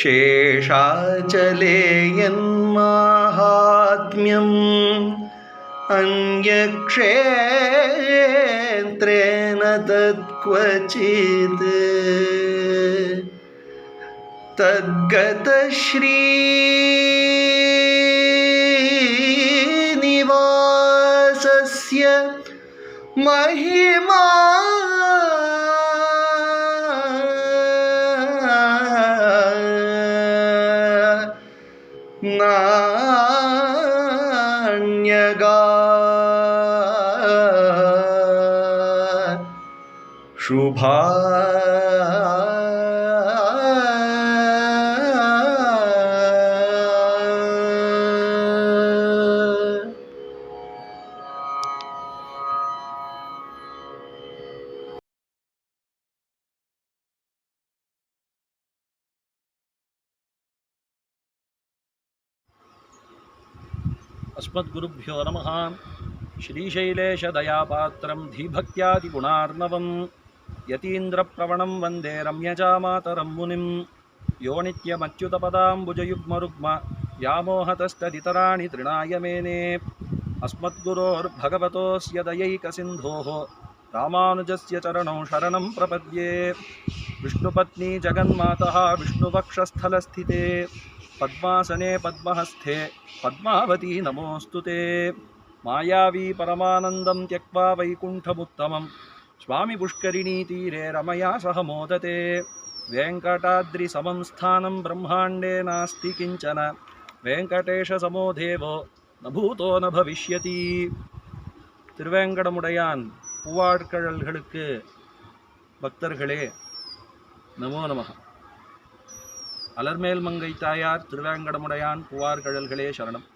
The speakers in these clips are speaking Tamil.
शेषाचले यन्माहात्म्यम् अन्यक्षेत्रेण तत्क्वचित् तद्गतश्रीनिवासस्य महिमा शुभा अस्मद्गुरुभ्यो नमः। श्रीशैलेशदयापात्रं धीभक्त्यादिगुणार्णवं यतीन्द्रप्रवणं वंदे रम्यजामातरं मुनिं यो नित्यमच्युतपदाम्बुजयुग्मरुग्म। व्यामोहतस्तदितराणि तृणाय मेने। अस्मद्गुरोर्भगवतोऽस्य दयैकसिन्धोः। रामानुजस्य चरणौ शरणं प्रपद्ये। विष्णुपत्नी जगन्मातः विष्णुवक्षस्थलस्थिते। पद्मासने पद्महस्थे। पद्मावती नमोऽस्तु ते। मायावी परमानन्दं त्यक्त्वा वैकुण्ठमुत्तमं स्वामि पुष्करिणीतीरे रमया सह मोदते वेङ्कटाद्रिसमं स्थानं ब्रह्माण्डे नास्ति किञ्चन वेङ्कटेशसमो देवो न भूतो न भविष्यति திருவேங்கடமுடையான் பூவாட்கழல்களுக்கு பக்தர்களே நமோ நமः அலர்மேல் மங்கை தாயார் திருவேங்கடமுடையான் புவார்கழல்களே சரணம்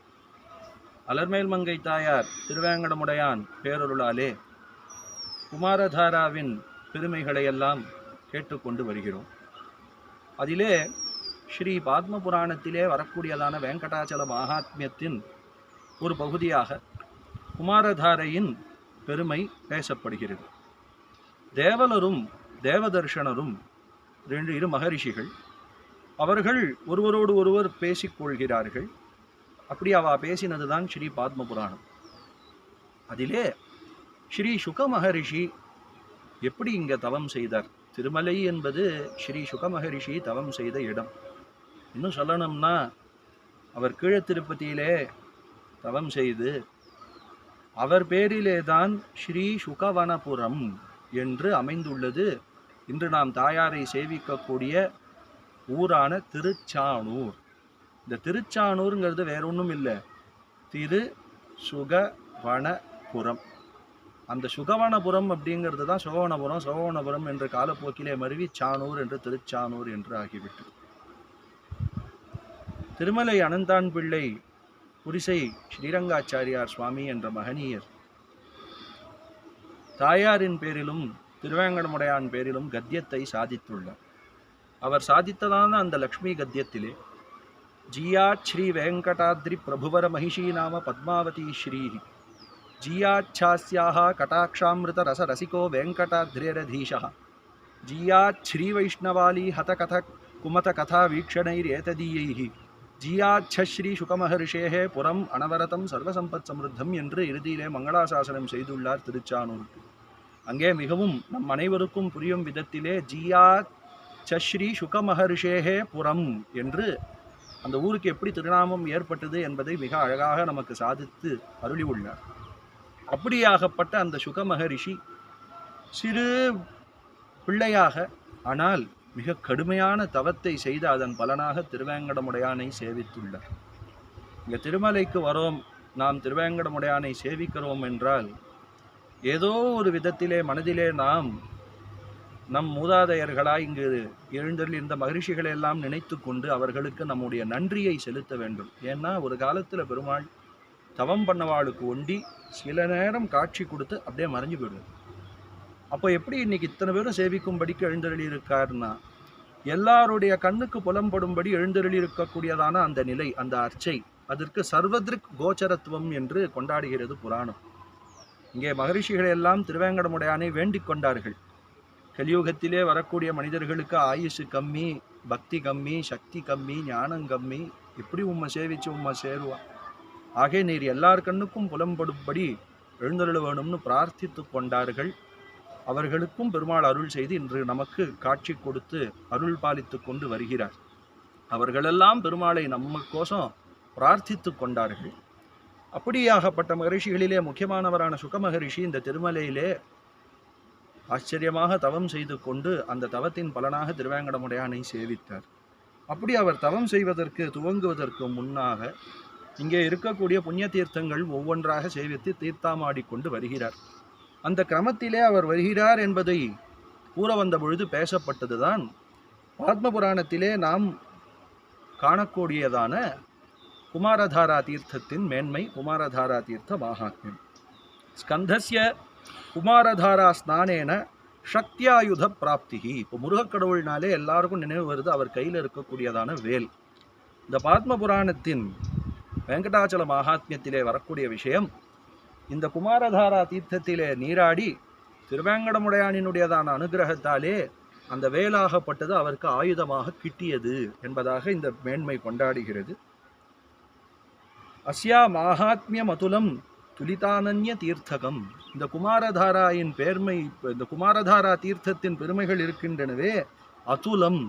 அலர்மேல் மங்கை தாயார் திருவேங்கடமுடையான் பேரருளாலே குமாரதாராவின் பெருமைகளையெல்லாம் கேட்டுக்கொண்டு வருகிறோம். அதிலே ஸ்ரீ பாத்ம புராணத்திலே வரக்கூடியதான வெங்கடாச்சல மகாத்மியத்தின் ஒரு பகுதியாக குமாரதாரையின் பெருமை பேசப்படுகிறது. தேவலரும் தேவதர்ஷனரும் ரெண்டு இரு மகரிஷிகள் அவர்கள் ஒருவரோடு ஒருவர் பேசிக்கொள்கிறார்கள். அப்படி அவ பேசினது தான் ஸ்ரீ பாத்ம புராணம் அதிலே ஸ்ரீ சுக மகரிஷி எப்படி இங்கே தவம் செய்தார்? திருமலை என்பது ஸ்ரீ சுக மகரிஷி தவம் செய்த இடம். இன்னும் சொல்லணும்னா அவர் கீழத்திருப்பதியிலே தவம் செய்து அவர் பேரிலே தான் ஸ்ரீ சுகவனபுரம் என்று அமைந்துள்ளது. இன்று நாம் தாயாரை சேவிக்கக்கூடிய ஊரான திருச்சானூர். இந்த திருச்சானூருங்கிறது வேற ஒன்றும் இல்லை. திரு சுகவனபுரம். அந்த சுகவனபுரம் அப்படிங்கிறது தான் சுகவனபுரம் சுகவனபுரம் என்ற காலப்போக்கிலே மருவி சானூர் என்று திருச்சானூர் என்று ஆகிவிட்டது திருமலை அனந்தான் பிள்ளை புரிசை ஸ்ரீரங்காச்சாரியார் சுவாமி என்ற மகனீயர். தாயாரின் பேரிலும் திருவேங்கடமுடையான் பேரிலும் கத்தியத்தை சாதித்துள்ளார். அவர் சாதித்ததான அந்த லக்ஷ்மி கத்தியத்திலே ஜியா ஸ்ரீ வெங்கடாத்ரி பிரபுவர மகிஷி நாம பத்மாவதி ஸ்ரீ ஜீயாச்சாஸ்யாக கட்டாட்சாமிருத ரச ரசிகோ வெங்கடாத்ரேரதீஷः ஜியாத் ஸ்ரீ ஹத கத குமத கதா வீக்ஷணைரேததீயை ஜீயாச்சஸ்ரீ சுகமஹர்ஷேகே புறம் அனவரதம் சர்வசம்பத் சமிருத்தம் என்று இறுதியிலே மங்களாசாசனம் செய்துள்ளார் திருச்சானூர். அங்கே மிகவும் நம் அனைவருக்கும் புரியும் விதத்திலே ஜியா சஸ்ரீ சுகமஹர்ஷேகே புறம் என்று அந்த ஊருக்கு எப்படி திருநாமம் ஏற்பட்டது என்பதை மிக அழகாக நமக்கு சாதித்து அருளி உள்ளார் அப்படியாகப்பட்ட அந்த சுக மகரிஷி சிறு பிள்ளையாக ஆனால் மிக கடுமையான தவத்தை செய்து அதன் பலனாக திருவேங்கடமுடையானை சேவித்துள்ளார். இங்கே திருமலைக்கு வரோம் நாம் திருவேங்கடமுடையானை சேவிக்கிறோம் என்றால் ஏதோ ஒரு விதத்திலே மனதிலே நாம் நம் மூதாதையர்களாய் இங்கு எழுந்தருளிருந்த மகிழ்ச்சிகளை எல்லாம் நினைத்து கொண்டு அவர்களுக்கு நம்முடைய நன்றியை செலுத்த வேண்டும். ஏன்னா ஒரு காலத்தில் பெருமாள் தவம் பண்ணவாளுக்கு ஒண்டி சில நேரம் காட்சி கொடுத்து அப்படியே மறைஞ்சு போயிடுவோம் அப்போ எப்படி இன்னைக்கு இத்தனை பேரும் சேவிக்கும்படிக்கு எழுந்தருளி இருக்காருன்னா எல்லாருடைய கண்ணுக்கு புலம்படும்படி எழுந்தருளி இருக்கக்கூடியதான அந்த நிலை அந்த அர்ச்சை அதற்கு சர்வதிருக் கோச்சரத்துவம் என்று கொண்டாடுகிறது புராணம். இங்கே மகரிஷிகளை எல்லாம் திருவேங்கடமுடையானை வேண்டிக் கொண்டார்கள். கலியுகத்திலே வரக்கூடிய மனிதர்களுக்கு ஆயுஷு கம்மி பக்தி கம்மி சக்தி கம்மி ஞானம் கம்மி எப்படி உம்மை சேவிச்சு உம்மை சேருவா? ஆகே நீர் எல்லார் கண்ணுக்கும் புலம்படும்படி எழுந்தருள வேணும்னு பிரார்த்தித்து கொண்டார்கள். அவர்களுக்கும் பெருமாள் அருள் செய்து இன்று நமக்கு காட்சி கொடுத்து அருள் பாலித்து கொண்டு வருகிறார். அவர்களெல்லாம் பெருமாளை நமக்கோசம் பிரார்த்தித்து கொண்டார்கள். அப்படியாகப்பட்ட மகரிஷிகளிலே முக்கியமானவரான சுக மகரிஷி இந்த திருமலையிலே ஆச்சரியமாக தவம் செய்து கொண்டு அந்த தவத்தின் பலனாக திருவேங்கடமுடையானை சேவித்தார். அப்படி அவர் தவம் செய்வதற்கு துவங்குவதற்கு முன்னாக இங்கே இருக்கக்கூடிய புண்ணிய தீர்த்தங்கள் ஒவ்வொன்றாக சேவித்து தீர்த்தாமாடி கொண்டு வருகிறார். அந்த கிரமத்திலே அவர் வருகிறார் என்பதை கூற வந்த பொழுது பேசப்பட்டதுதான் பத்ம புராணத்திலே நாம் காணக்கூடியதான குமாரதாரா தீர்த்தத்தின் மேன்மை குமாரதாரா தீர்த்த மாகாத்மியம் ஸ்கந்தஸ்ய குமாரதாரா ஸ்நானேன சக்தியாயுத பிராப்தி இப்போ முருகக்கடவுள்னாலே எல்லாருக்கும் நினைவு வருது அவர் கையில் இருக்கக்கூடியதான வேல். இந்த பத்ம புராணத்தின் வெங்கடாச்சல மகாத்மியத்திலே வரக்கூடிய விஷயம் இந்த குமாரதாரா தீர்த்தத்திலே நீராடி திருவேங்கடமுடையானினுடையதான அனுகிரகத்தாலே அந்த வேலாகப்பட்டது அவருக்கு ஆயுதமாக கிட்டியது என்பதாக இந்த மேன்மை கொண்டாடுகிறது. அஸ்யா மாகாத்மியம் அதுலம் துலிதானன்ய தீர்த்தகம். இந்த குமாரதாராயின் பெருமை இந்த குமாரதாரா தீர்த்தத்தின் பெருமைகள் இருக்கின்றனவே அதுலம்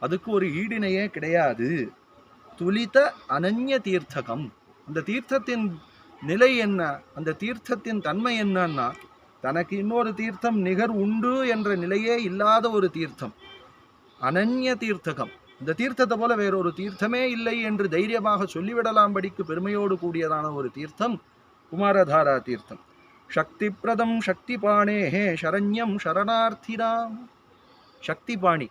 அதுக்கு ஒரு ஈடிணையே கிடையாது. துலித அனன்ய தீர்த்தகம். அந்த தீர்த்தத்தின் நிலை என்ன? அந்த தீர்த்தத்தின் தன்மை என்னன்னா தனக்கு இன்னொரு தீர்த்தம் நிகர் உண்டு என்ற நிலையே இல்லாத ஒரு தீர்த்தம். அனன்ய தீர்த்தகம். இந்த தீர்த்தத்தை போல வேறொரு தீர்த்தமே இல்லை என்று தைரியமாக சொல்லிவிடலாம்படிக்கு பெருமையோடு கூடியதான ஒரு தீர்த்தம் குமாரதாரா தீர்த்தம். சக்தி பிரதம் சக்தி பாணேஹே சரண்யம் சரணார்த்தினாம். சக்தி பாணி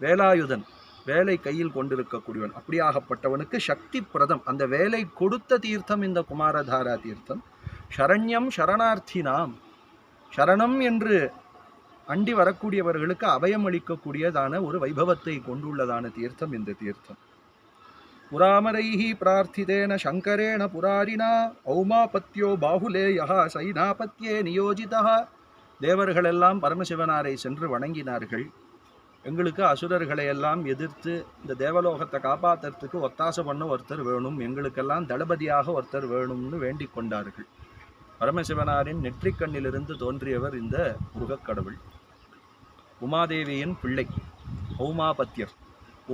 வேலாயுதன். வேலை கையில் கொண்டிருக்கக்கூடியவன் அப்படியாகப்பட்டவனுக்கு சக்தி பிரதம். அந்த வேலை கொடுத்த தீர்த்தம் இந்த குமாரதாரா தீர்த்தம். சரண்யம் சரணார்த்தினாம். சரணம் என்று அண்டி வரக்கூடியவர்களுக்கு அபயம் அளிக்கக்கூடியதான ஒரு வைபவத்தை கொண்டுள்ளதான தீர்த்தம் இந்த தீர்த்தம். புராமரைஹி பிரார்த்திதேன சங்கரேண புராரினா ஔமாபத்யோ பாகுலேயா சைனாபத்யே நியோஜிதா தேவர்களெல்லாம் பரமசிவனாரை சென்று வணங்கினார்கள். எங்களுக்கு அசுரர்களை எல்லாம் எதிர்த்து இந்த தேவலோகத்தை காப்பாத்துறதுக்கு ஒத்தாசை பண்ண ஒருத்தர் வேணும். எங்களுக்கெல்லாம் தளபதியாக ஒருத்தர் வேணும்னு வேண்டிக் கொண்டார்கள். பரமசிவனாரின் நெற்றிக்கண்ணிலிருந்து தோன்றியவர் இந்த முருகக்கடவுள் உமாதேவியின் பிள்ளை ஔமாபத்தியர்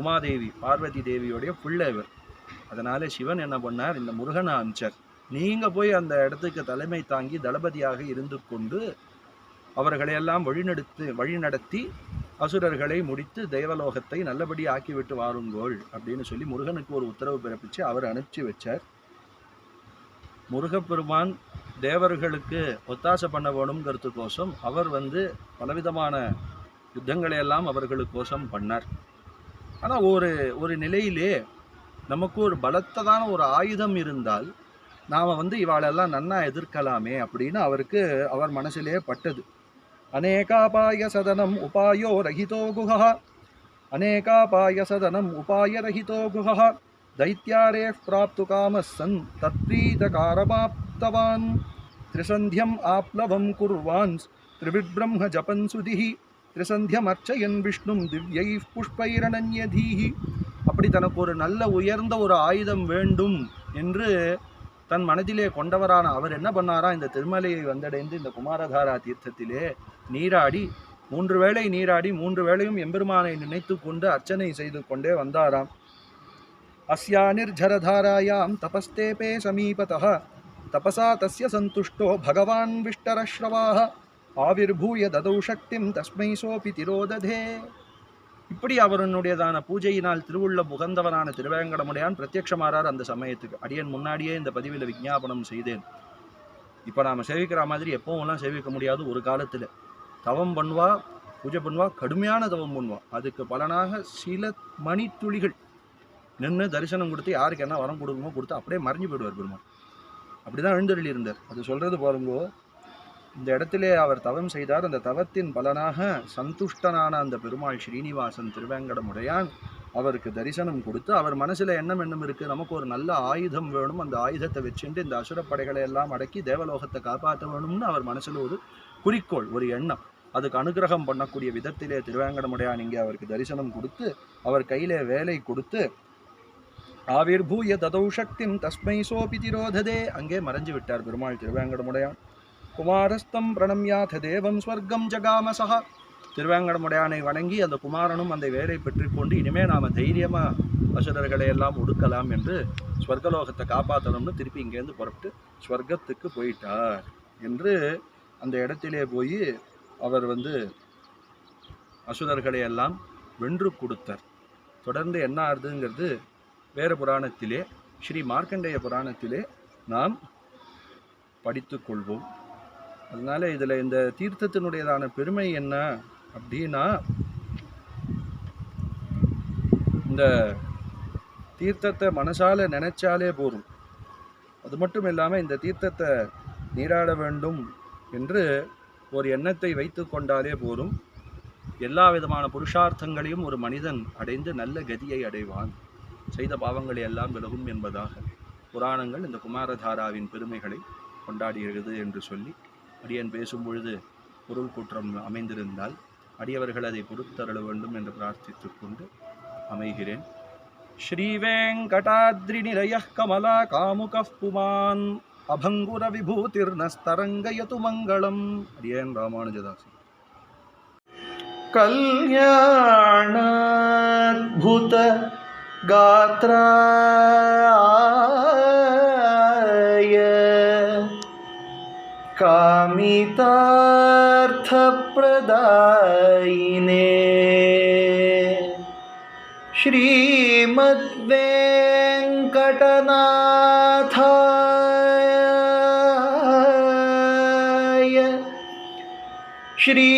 உமாதேவி பார்வதி தேவியுடைய பிள்ளை இவர். அதனால் சிவன் என்ன பண்ணார் இந்த முருகனை அனுப்பிச்சார் நீங்கள் போய் அந்த இடத்துக்கு தலைமை தாங்கி தளபதியாக இருந்து கொண்டு அவர்களை எல்லாம் வழிநடத்து வழிநடத்தி அசுரர்களை முடித்து தேவலோகத்தை நல்லபடி ஆக்கிவிட்டு வாருங்கோள் அப்படின்னு சொல்லி முருகனுக்கு ஒரு உத்தரவு பிறப்பிச்சு அவர் அனுப்பிச்சு வச்சார். முருகப்பெருமான் தேவர்களுக்கு ஒத்தாசை பண்ண வேணுங்கிறதுக்கோசம் அவர் வந்து பலவிதமான யுத்தங்களை எல்லாம் அவர்களுக்கோசம் பண்ணார். ஆனால் ஒரு ஒரு நிலையிலே நமக்கு ஒரு பலத்ததான ஒரு ஆயுதம் இருந்தால் நாம் வந்து இவாளெல்லாம் நன்னா எதிர்க்கலாமே அப்படின்னு அவருக்கு அவர் மனசிலே பட்டது. அநேகாபாய சதனம் உபாயோ ரஹிதோ குஹா அநேகாபாய சதனம் உபாய ரஹிதோ குஹா दैत्यारे प्राप्तु कामः सन् तत्प्रीतकारमाप्तवान् त्रिसन्ध्यम् आप्लवं कुर्वान् त्रिविब्रह्म जपन् सुधिः त्रिसन्ध्यमर्चयन् விஷ்ணும் திவ்யைः புஷ்பைரணன்யதீஹி அப்படி தனக்கு ஒரு நல்ல உயர்ந்த ஒரு ஆயுதம் வேண்டும் என்று தன் மனதிலே கொண்டவரான அவர் என்ன பண்ணாரா? இந்த திருமலையை வந்தடைந்து இந்த குமாரதாரா தீர்த்தத்திலே நீராடி மூன்று வேளை நீராடி மூன்று வேளையும் எம்பெருமானை நினைத்து கொண்டு அர்ச்சனை செய்து கொண்டே வந்தாராம். அஸ்யா நிர்ஜரதாராயாம் தபஸ்தேபே சமீபத தபசா தஸ்ய சந்துஷ்டோ பகவான் விஷ்டரஸ்ரவாக ஆவிர்பூய ததௌ சக்திம் தஸ்மை சோபி திரோததே இப்படி அவருடையதான பூஜையினால் திருவுள்ள புகந்தவனான திருவேங்கடமுடையான் பிரத்யட்சமாறார் அந்த சமயத்துக்கு. அடியன் முன்னாடியே இந்த பதிவில் விஞ்ஞாபனம் செய்தேன். இப்போ நாம் சேவிக்கிற மாதிரி எப்போவெல்லாம் சேவிக்க முடியாது ஒரு காலத்தில். தவம் பண்ணுவா பூஜை பண்ணுவா கடுமையான தவம் பண்ணுவா. அதுக்கு பலனாக சில மணித்துளிகள் நின்று தரிசனம் கொடுத்து யாருக்கு என்ன வரம் கொடுக்குமோ கொடுத்து அப்படியே மறைஞ்சு போயிடுவார் பெருமாள். அப்படிதான் எழுந்தருளி இருந்தார் அது சொல்கிறது பாருங்கோ இந்த இடத்திலே அவர் தவம் செய்தார். அந்த தவத்தின் பலனாக சந்துஷ்டனான அந்த பெருமாள் ஸ்ரீனிவாசன் திருவேங்கடமுடையான் அவருக்கு தரிசனம் கொடுத்து அவர் மனசில் எண்ணம் எண்ணம் இருக்குது நமக்கு ஒரு நல்ல ஆயுதம் வேணும் அந்த ஆயுதத்தை வச்சுட்டு இந்த அசுரப் படைகளை எல்லாம் அடக்கி தேவலோகத்தை காப்பாற்ற வேணும்னு அவர் மனசில் ஒரு குறிக்கோள் ஒரு எண்ணம். அதுக்கு அனுகிரகம் பண்ணக்கூடிய விதத்திலே திருவேங்கடமுடையான் இங்கே அவருக்கு தரிசனம் கொடுத்து அவர் கையிலே வேலை கொடுத்து ஆவிர்பூய ததௌ சக்திம் தஸ்மை சோபி திரோததே அங்கே மறைஞ்சு விட்டார் பெருமாள் திருவேங்கடமுடையான். குமாரஸ்தம் பிரணம்யாத தேவம் ஸ்வர்க்கம் ஜகாமசா திருவேங்கடமுடையானை வணங்கி அந்த குமாரனும் அந்த வேலை பெற்றுக்கொண்டு இனிமே நாம் தைரியமாக அசுரர்களை எல்லாம் ஒடுக்கலாம் என்று ஸ்வர்கலோகத்தை காப்பாற்றணும்னு திருப்பி இங்கேருந்து புறப்பட்டு ஸ்வர்க்கத்துக்கு போயிட்டார் என்று அந்த இடத்திலே போய் அவர் வந்து அசுரர்களை எல்லாம் வென்று கொடுத்தார். தொடர்ந்து என்ன ஆறுதுங்கிறது வேறு புராணத்திலே ஸ்ரீ மார்க்கண்டேய புராணத்திலே நாம் படித்து கொள்வோம். அதனால இதில் இந்த தீர்த்தத்தினுடையதான பெருமை என்ன அப்படின்னா இந்த தீர்த்தத்தை மனசால நினைச்சாலே போதும். அது மட்டும் இல்லாமல் இந்த தீர்த்தத்தை நீராட வேண்டும் என்று ஒரு எண்ணத்தை வைத்து கொண்டாலே போதும். எல்லா விதமான புருஷார்த்தங்களையும் ஒரு மனிதன் அடைந்து நல்ல கதியை அடைவான். செய்த பாவங்களை எல்லாம் விலகும் என்பதாக புராணங்கள் இந்த குமாரதாராவின் பெருமைகளை கொண்டாடுகிறது என்று சொல்லி அடியன் பேசும் பொழுது பொருள் குற்றம் அமைந்திருந்தால் அடியவர்கள் அதை பொறுத்தருள வேண்டும் என்று பிரார்த்தித்துக் கொண்டு அமைகிறேன் श्रीवेङ्कटाद्रिनिलयः कमला कामुकः पुमान् अभङ्गुरविभूतिर्नस्तरङ्गयतु मङ्गलम् अडियन् रामानुजदास कल्याणाद्भुत गात्राय भवितार्थप्रदायिने श्रीमद्वेङ्कटनाथाय। श्री